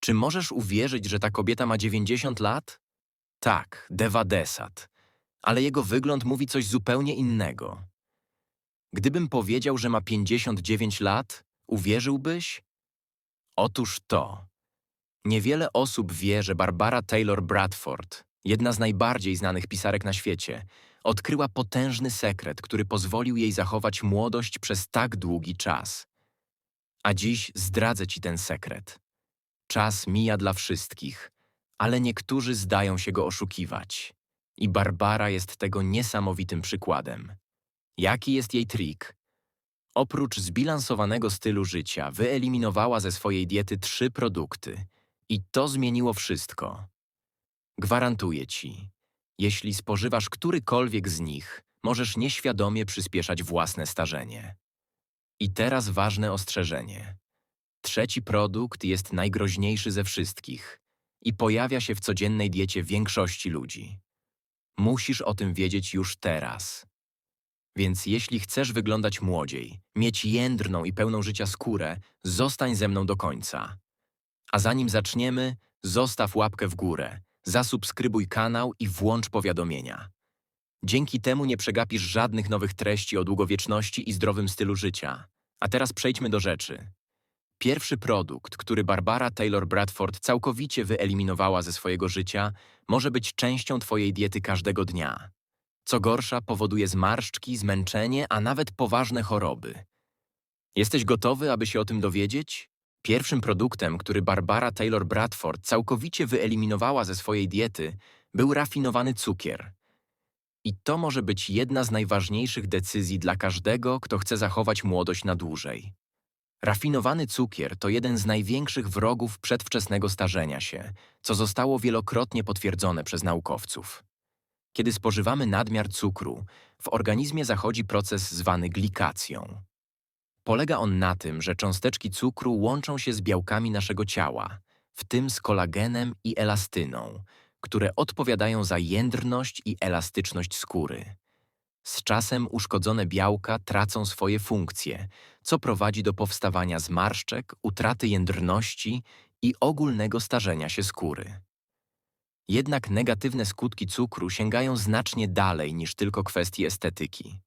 Czy możesz uwierzyć, że ta kobieta ma 90 lat? Tak, Deva Desat. Ale jego wygląd mówi coś zupełnie innego. Gdybym powiedział, że ma 59 lat, uwierzyłbyś? Otóż to. Niewiele osób wie, że Barbara Taylor Bradford, jedna z najbardziej znanych pisarek na świecie, odkryła potężny sekret, który pozwolił jej zachować młodość przez tak długi czas. A dziś zdradzę ci ten sekret. Czas mija dla wszystkich, ale niektórzy zdają się go oszukiwać. I Barbara jest tego niesamowitym przykładem. Jaki jest jej trik? Oprócz zbilansowanego stylu życia, wyeliminowała ze swojej diety trzy produkty. I to zmieniło wszystko. Gwarantuję ci, jeśli spożywasz którykolwiek z nich, możesz nieświadomie przyspieszać własne starzenie. I teraz ważne ostrzeżenie. Trzeci produkt jest najgroźniejszy ze wszystkich i pojawia się w codziennej diecie większości ludzi. Musisz o tym wiedzieć już teraz. Więc jeśli chcesz wyglądać młodziej, mieć jędrną i pełną życia skórę, zostań ze mną do końca. A zanim zaczniemy, zostaw łapkę w górę, zasubskrybuj kanał i włącz powiadomienia. Dzięki temu nie przegapisz żadnych nowych treści o długowieczności i zdrowym stylu życia. A teraz przejdźmy do rzeczy. Pierwszy produkt, który Barbara Taylor Bradford całkowicie wyeliminowała ze swojego życia, może być częścią Twojej diety każdego dnia. Co gorsza, powoduje zmarszczki, zmęczenie, a nawet poważne choroby. Jesteś gotowy, aby się o tym dowiedzieć? Pierwszym produktem, który Barbara Taylor Bradford całkowicie wyeliminowała ze swojej diety, był rafinowany cukier. I to może być jedna z najważniejszych decyzji dla każdego, kto chce zachować młodość na dłużej. Rafinowany cukier to jeden z największych wrogów przedwczesnego starzenia się, co zostało wielokrotnie potwierdzone przez naukowców. Kiedy spożywamy nadmiar cukru, w organizmie zachodzi proces zwany glikacją. Polega on na tym, że cząsteczki cukru łączą się z białkami naszego ciała, w tym z kolagenem i elastyną, które odpowiadają za jędrność i elastyczność skóry. Z czasem uszkodzone białka tracą swoje funkcje, co prowadzi do powstawania zmarszczek, utraty jędrności i ogólnego starzenia się skóry. Jednak negatywne skutki cukru sięgają znacznie dalej niż tylko kwestie estetyki.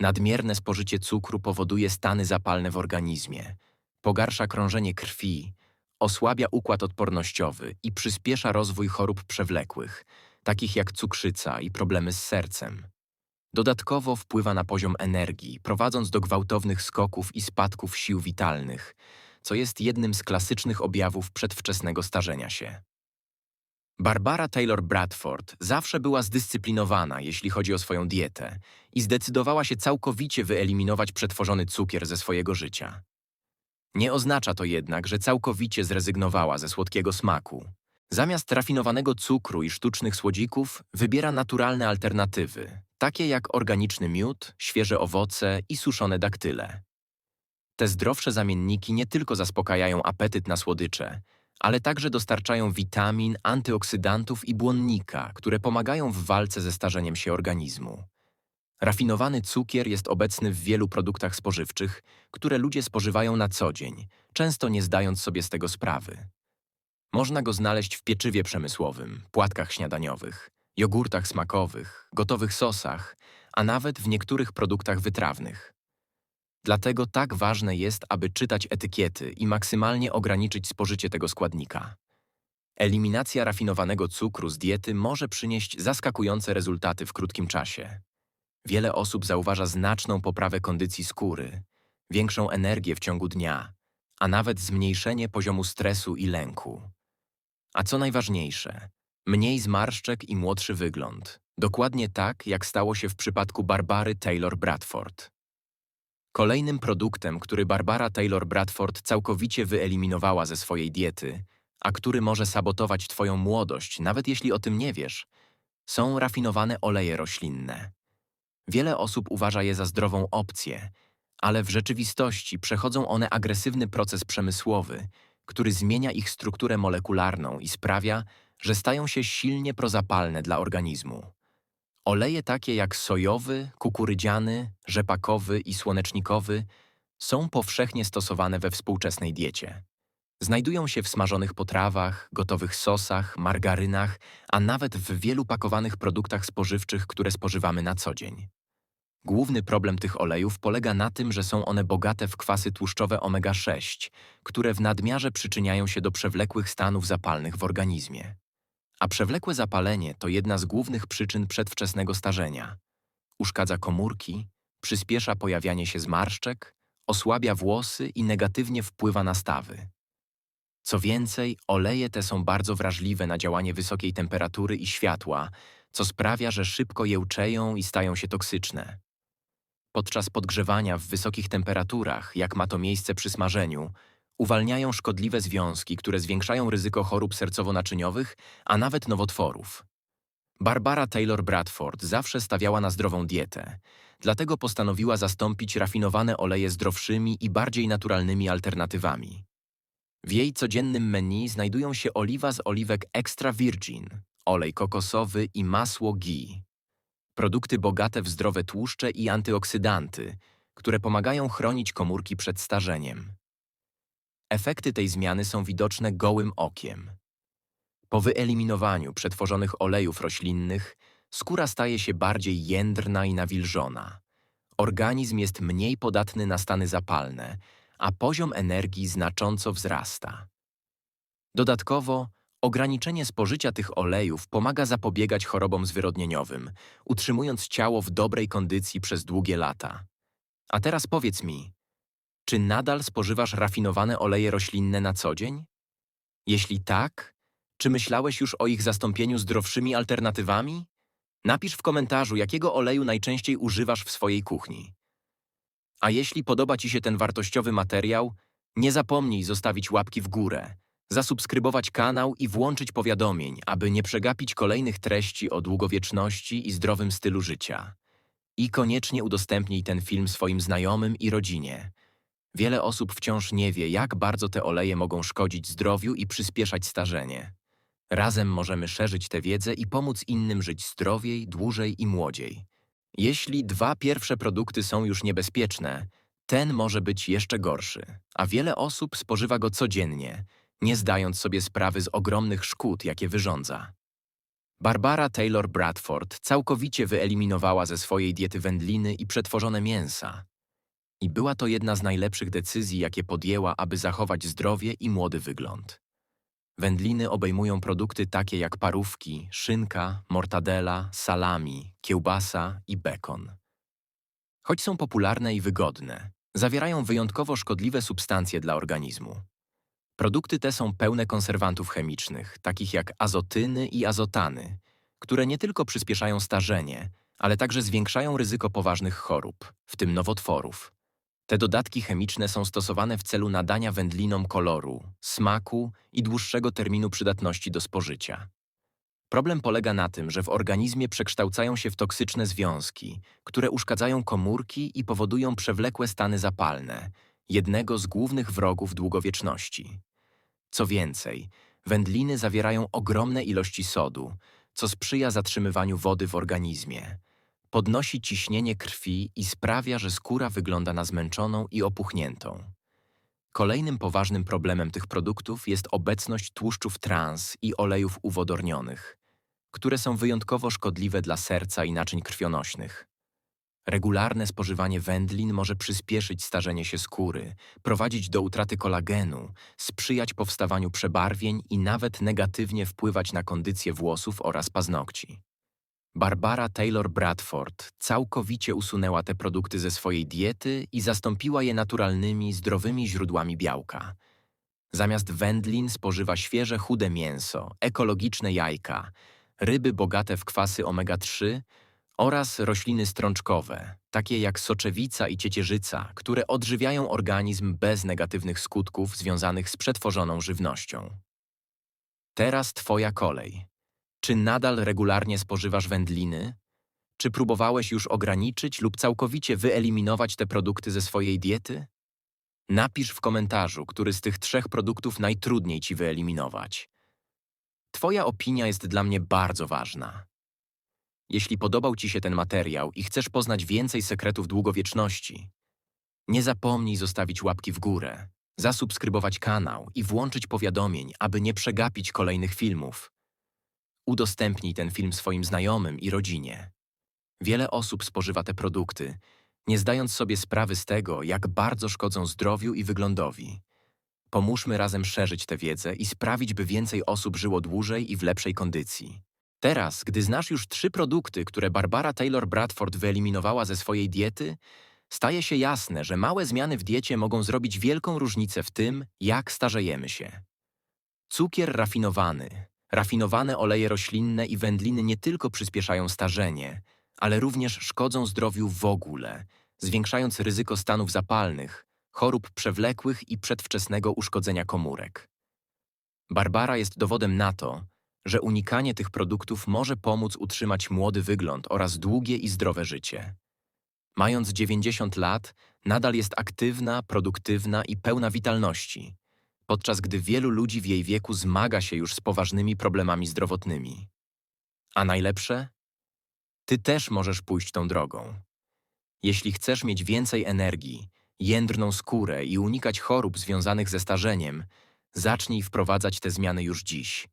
Nadmierne spożycie cukru powoduje stany zapalne w organizmie, pogarsza krążenie krwi, osłabia układ odpornościowy i przyspiesza rozwój chorób przewlekłych, takich jak cukrzyca i problemy z sercem. Dodatkowo wpływa na poziom energii, prowadząc do gwałtownych skoków i spadków sił witalnych, co jest jednym z klasycznych objawów przedwczesnego starzenia się. Barbara Taylor Bradford zawsze była zdyscyplinowana, jeśli chodzi o swoją dietę i zdecydowała się całkowicie wyeliminować przetworzony cukier ze swojego życia. Nie oznacza to jednak, że całkowicie zrezygnowała ze słodkiego smaku. Zamiast rafinowanego cukru i sztucznych słodzików wybiera naturalne alternatywy, takie jak organiczny miód, świeże owoce i suszone daktyle. Te zdrowsze zamienniki nie tylko zaspokajają apetyt na słodycze, ale także dostarczają witamin, antyoksydantów i błonnika, które pomagają w walce ze starzeniem się organizmu. Rafinowany cukier jest obecny w wielu produktach spożywczych, które ludzie spożywają na co dzień, często nie zdając sobie z tego sprawy. Można go znaleźć w pieczywie przemysłowym, płatkach śniadaniowych, jogurtach smakowych, gotowych sosach, a nawet w niektórych produktach wytrawnych. Dlatego tak ważne jest, aby czytać etykiety i maksymalnie ograniczyć spożycie tego składnika. Eliminacja rafinowanego cukru z diety może przynieść zaskakujące rezultaty w krótkim czasie. Wiele osób zauważa znaczną poprawę kondycji skóry, większą energię w ciągu dnia, a nawet zmniejszenie poziomu stresu i lęku. A co najważniejsze, mniej zmarszczek i młodszy wygląd. Dokładnie tak, jak stało się w przypadku Barbary Taylor Bradford. Kolejnym produktem, który Barbara Taylor Bradford całkowicie wyeliminowała ze swojej diety, a który może sabotować Twoją młodość, nawet jeśli o tym nie wiesz, są rafinowane oleje roślinne. Wiele osób uważa je za zdrową opcję, ale w rzeczywistości przechodzą one agresywny proces przemysłowy, który zmienia ich strukturę molekularną i sprawia, że stają się silnie prozapalne dla organizmu. Oleje takie jak sojowy, kukurydziany, rzepakowy i słonecznikowy są powszechnie stosowane we współczesnej diecie. Znajdują się w smażonych potrawach, gotowych sosach, margarynach, a nawet w wielu pakowanych produktach spożywczych, które spożywamy na co dzień. Główny problem tych olejów polega na tym, że są one bogate w kwasy tłuszczowe omega-6, które w nadmiarze przyczyniają się do przewlekłych stanów zapalnych w organizmie. A przewlekłe zapalenie to jedna z głównych przyczyn przedwczesnego starzenia. Uszkadza komórki, przyspiesza pojawianie się zmarszczek, osłabia włosy i negatywnie wpływa na stawy. Co więcej, oleje te są bardzo wrażliwe na działanie wysokiej temperatury i światła, co sprawia, że szybko jełczeją i stają się toksyczne. Podczas podgrzewania w wysokich temperaturach, jak ma to miejsce przy smażeniu, uwalniają szkodliwe związki, które zwiększają ryzyko chorób sercowo-naczyniowych, a nawet nowotworów. Barbara Taylor Bradford zawsze stawiała na zdrową dietę, dlatego postanowiła zastąpić rafinowane oleje zdrowszymi i bardziej naturalnymi alternatywami. W jej codziennym menu znajdują się oliwa z oliwek extra virgin, olej kokosowy i masło ghee. Produkty bogate w zdrowe tłuszcze i antyoksydanty, które pomagają chronić komórki przed starzeniem. Efekty tej zmiany są widoczne gołym okiem. Po wyeliminowaniu przetworzonych olejów roślinnych, skóra staje się bardziej jędrna i nawilżona. Organizm jest mniej podatny na stany zapalne, a poziom energii znacząco wzrasta. Dodatkowo, ograniczenie spożycia tych olejów pomaga zapobiegać chorobom zwyrodnieniowym, utrzymując ciało w dobrej kondycji przez długie lata. A teraz powiedz mi, czy nadal spożywasz rafinowane oleje roślinne na co dzień? Jeśli tak, czy myślałeś już o ich zastąpieniu zdrowszymi alternatywami? Napisz w komentarzu, jakiego oleju najczęściej używasz w swojej kuchni. A jeśli podoba Ci się ten wartościowy materiał, nie zapomnij zostawić łapki w górę, zasubskrybować kanał i włączyć powiadomień, aby nie przegapić kolejnych treści o długowieczności i zdrowym stylu życia. I koniecznie udostępnij ten film swoim znajomym i rodzinie. Wiele osób wciąż nie wie, jak bardzo te oleje mogą szkodzić zdrowiu i przyspieszać starzenie. Razem możemy szerzyć tę wiedzę i pomóc innym żyć zdrowiej, dłużej i młodziej. Jeśli dwa pierwsze produkty są już niebezpieczne, ten może być jeszcze gorszy, a wiele osób spożywa go codziennie, nie zdając sobie sprawy z ogromnych szkód, jakie wyrządza. Barbara Taylor Bradford całkowicie wyeliminowała ze swojej diety wędliny i przetworzone mięsa. I była to jedna z najlepszych decyzji, jakie podjęła, aby zachować zdrowie i młody wygląd. Wędliny obejmują produkty takie jak parówki, szynka, mortadela, salami, kiełbasa i bekon. Choć są popularne i wygodne, zawierają wyjątkowo szkodliwe substancje dla organizmu. Produkty te są pełne konserwantów chemicznych, takich jak azotyny i azotany, które nie tylko przyspieszają starzenie, ale także zwiększają ryzyko poważnych chorób, w tym nowotworów. Te dodatki chemiczne są stosowane w celu nadania wędlinom koloru, smaku i dłuższego terminu przydatności do spożycia. Problem polega na tym, że w organizmie przekształcają się w toksyczne związki, które uszkadzają komórki i powodują przewlekłe stany zapalne, jednego z głównych wrogów długowieczności. Co więcej, wędliny zawierają ogromne ilości sodu, co sprzyja zatrzymywaniu wody w organizmie. Podnosi ciśnienie krwi i sprawia, że skóra wygląda na zmęczoną i opuchniętą. Kolejnym poważnym problemem tych produktów jest obecność tłuszczów trans i olejów uwodornionych, które są wyjątkowo szkodliwe dla serca i naczyń krwionośnych. Regularne spożywanie wędlin może przyspieszyć starzenie się skóry, prowadzić do utraty kolagenu, sprzyjać powstawaniu przebarwień i nawet negatywnie wpływać na kondycję włosów oraz paznokci. Barbara Taylor Bradford całkowicie usunęła te produkty ze swojej diety i zastąpiła je naturalnymi, zdrowymi źródłami białka. Zamiast wędlin spożywa świeże, chude mięso, ekologiczne jajka, ryby bogate w kwasy omega-3 oraz rośliny strączkowe, takie jak soczewica i ciecierzyca, które odżywiają organizm bez negatywnych skutków związanych z przetworzoną żywnością. Teraz Twoja kolej. Czy nadal regularnie spożywasz wędliny? Czy próbowałeś już ograniczyć lub całkowicie wyeliminować te produkty ze swojej diety? Napisz w komentarzu, który z tych trzech produktów najtrudniej ci wyeliminować. Twoja opinia jest dla mnie bardzo ważna. Jeśli podobał Ci się ten materiał i chcesz poznać więcej sekretów długowieczności, nie zapomnij zostawić łapki w górę, zasubskrybować kanał i włączyć powiadomień, aby nie przegapić kolejnych filmów. Udostępnij ten film swoim znajomym i rodzinie. Wiele osób spożywa te produkty, nie zdając sobie sprawy z tego, jak bardzo szkodzą zdrowiu i wyglądowi. Pomóżmy razem szerzyć tę wiedzę i sprawić, by więcej osób żyło dłużej i w lepszej kondycji. Teraz, gdy znasz już trzy produkty, które Barbara Taylor Bradford wyeliminowała ze swojej diety, staje się jasne, że małe zmiany w diecie mogą zrobić wielką różnicę w tym, jak starzejemy się. Cukier rafinowany, rafinowane oleje roślinne i wędliny nie tylko przyspieszają starzenie, ale również szkodzą zdrowiu w ogóle, zwiększając ryzyko stanów zapalnych, chorób przewlekłych i przedwczesnego uszkodzenia komórek. Barbara jest dowodem na to, że unikanie tych produktów może pomóc utrzymać młody wygląd oraz długie i zdrowe życie. Mając 90 lat, nadal jest aktywna, produktywna i pełna witalności, podczas gdy wielu ludzi w jej wieku zmaga się już z poważnymi problemami zdrowotnymi. A najlepsze? Ty też możesz pójść tą drogą. Jeśli chcesz mieć więcej energii, jędrną skórę i unikać chorób związanych ze starzeniem, zacznij wprowadzać te zmiany już dziś.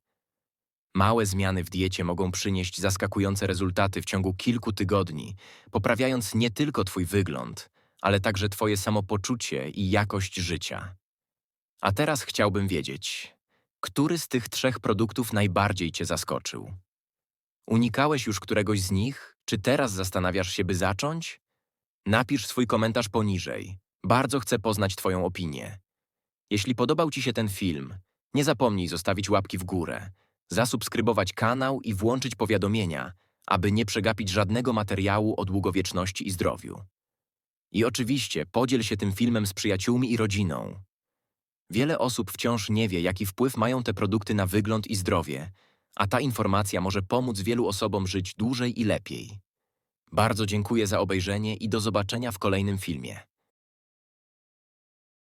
Małe zmiany w diecie mogą przynieść zaskakujące rezultaty w ciągu kilku tygodni, poprawiając nie tylko Twój wygląd, ale także Twoje samopoczucie i jakość życia. A teraz chciałbym wiedzieć, który z tych trzech produktów najbardziej Cię zaskoczył? Unikałeś już któregoś z nich? Czy teraz zastanawiasz się, by zacząć? Napisz swój komentarz poniżej. Bardzo chcę poznać Twoją opinię. Jeśli podobał Ci się ten film, nie zapomnij zostawić łapki w górę, zasubskrybować kanał i włączyć powiadomienia, aby nie przegapić żadnego materiału o długowieczności i zdrowiu. I oczywiście podziel się tym filmem z przyjaciółmi i rodziną. Wiele osób wciąż nie wie, jaki wpływ mają te produkty na wygląd i zdrowie, a ta informacja może pomóc wielu osobom żyć dłużej i lepiej. Bardzo dziękuję za obejrzenie i do zobaczenia w kolejnym filmie.